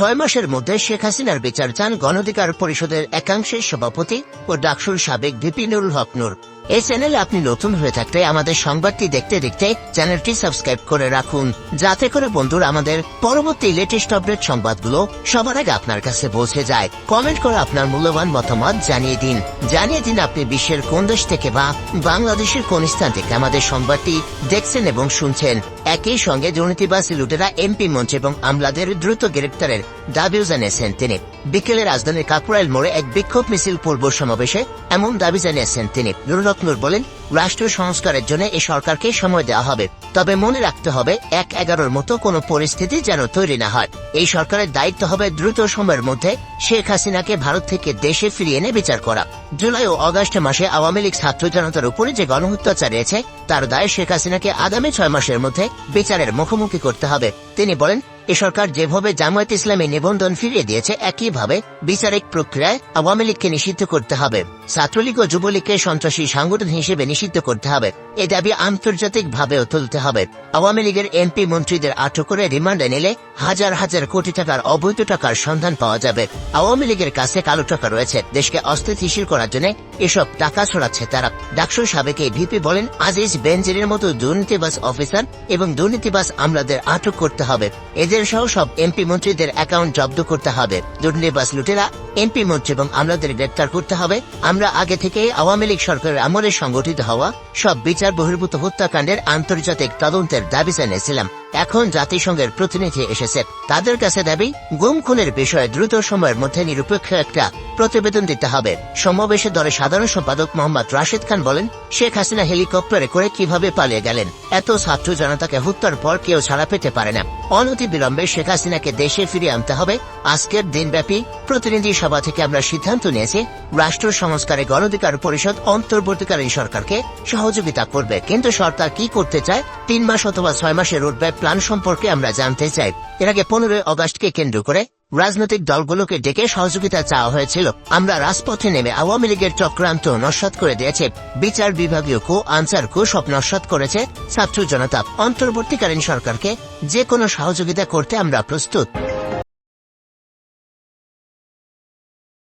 ছয় মাসের মধ্যে শেখ হাসিনার বিচার চান গণধিকার পরিষদের একাংশের সভাপতি ও ডাকসুর সাবেক ভিপিনুল হক নূর। এই চ্যানেলে আপনি নতুন হয়ে থাকলে আমাদের সংবাদটি দেখতে দেখতে চ্যানেলটি সাবস্ক্রাইব করে রাখুন, যাতে করে বন্ধুরা আমাদের পরবর্তী লেটেস্ট আপডেট সংবাদগুলো সবার আগে আপনার কাছে পৌঁছে যায়। কমেন্ট করে আপনার মূল্যবান মতামত জানিয়ে দিন। জানিয়ে দিন আপনি বিশ্বের কোন দেশ থেকে বা বাংলাদেশের কোন স্থান থেকে আমাদের সংবাদটি দেখছেন এবং শুনছেন। একই সঙ্গে দুর্নীতিবাসী লুটেরা এমপি মঞ্চ এবং আমলাদের দ্রুত গ্রেপ্তারের জানিয়েছেন তিনি। বিকেলে রাজধানীর কাকুরাইল মোড়ে এক বিক্ষোভ মিছিল পূর্ব সমাবেশে এমন দাবি জানিয়েছেন তিনি। নুরুলকনুর বলেন, রাষ্ট্রীয় সংস্কারের জন্য সরকারকে সময় দেওয়া হবে। তবে মনে রাখতে হবে, এক এগারোর মতো কোনো পরিস্থিতি যেন তৈরি না হয়। এই সরকারের দায়িত্ব হবে দ্রুত সময়ের মধ্যে শেখ হাসিনাকে ভারত থেকে দেশে ফিরিয়ে এনে বিচার করা। জুলাই ও আগস্ট মাসে আওয়ামী লীগ ছাত্র জনতার উপরে যে গণহত্যা চালিয়েছে, তার দায় শেখ হাসিনাকে আগামী ছয় মাসের মধ্যে বিচারের মুখোমুখি করতে হবে। তিনি বলেন এ সরকার যেভাবে জামায়াত ইসলামী নিবন্ধন ফিরিয়ে দিয়েছে, একইভাবে বিচারিক প্রক্রিয়ায় আওয়ামী লীগকে নিষিদ্ধ করতে হবে। ছাত্রলীগ ও যুবলীগকে সন্ত্রাসী সংগঠন হিসেবে নিষিদ্ধ করতে হবে। এ দাবি আন্তর্জাতিক ভাবেও তুলতে হবে। আওয়ামী লীগের এমপি মন্ত্রীদের আটক করে রিমান্ডে নিলে হাজার হাজার কোটি টাকার অবৈধ টাকার সন্ধান পাওয়া যাবে। আওয়ামী লীগের কাছে কালো টাকা রয়েছে। দেশকে অস্থিতিশীল করার জন্য এসব টাকা ছড়াচ্ছে তারা। ডাকসু সাবেক এই ভিপি বলেন, আজিজ বেঞ্জিরের মতো দুর্নীতিবাস অফিসার এবং দুর্নীতিবাস আমলাদের আটক করতে হবে। এদের সহ সব এমপি মন্ত্রীদের অ্যাকাউন্ট জব্দ করতে হবে। দুর্নিবাস লুটেরা এমপি মন্ত্রী এবং আমলাদের গ্রেপ্তার করতে হবে। আমরা আগে থেকে আওয়ামী লীগ সরকারের আমলে সংগঠিত হওয়া সব বিচার বহির্ভূত হত্যাকাণ্ডের আন্তর্জাতিক তদন্তের দাবি জানিয়েছিলাম। এখন জাতিসংঘের প্রতিনিধি এসেছে। তাদের কাছে দাবি, গুম খুনের বিষয়ে দ্রুত সময়ের মধ্যে নিরপেক্ষ একটা প্রতিবেদন দিতে হবে। সমাবেশে দলের সাধারণ সম্পাদক মোহাম্মদ রাশিদ খান বলেন, শেখ হাসিনা হেলিকপ্টারে করে কীভাবে পালিয়ে গেলেন? এত ছাত্র জনতাকে হত্যার পর কেউ ছাড়া পেতে পারে না। অনতি বিলম্বে শেখ হাসিনাকে দেশে ফিরিয়ে আনতে হবে। আজকের দিনব্যাপী প্রতিনিধি সভা থেকে আমরা সিদ্ধান্ত নিয়েছি, রাষ্ট্র সংস্কারে গণধিকার পরিষদ অন্তর্বর্তীকালীন সরকারকে সহযোগিতা করবে। কিন্তু সরকার কি করতে চায়? তিন মাস অথবা ছয় মাসের রোডম্যাপ প্ল্যান সম্পর্কে আমরা জানতে চাই। এর আগে পনেরোই অগস্টকে কেন্দ্র করে রাজনৈতিক দলগুলোকে ডেকে সহযোগিতা চাওয়া হয়েছিল। আমরা রাজপথে নেমে আওয়ামী লীগের চক্রান্ত নস্বাত করে দিয়েছে। বিচার বিভাগীয় কো আনসার কো সব নস্বাত করেছে ছাত্র জনতা। অন্তর্বর্তীকালীন সরকারকে যে কোনো সহযোগিতা করতে আমরা প্রস্তুত।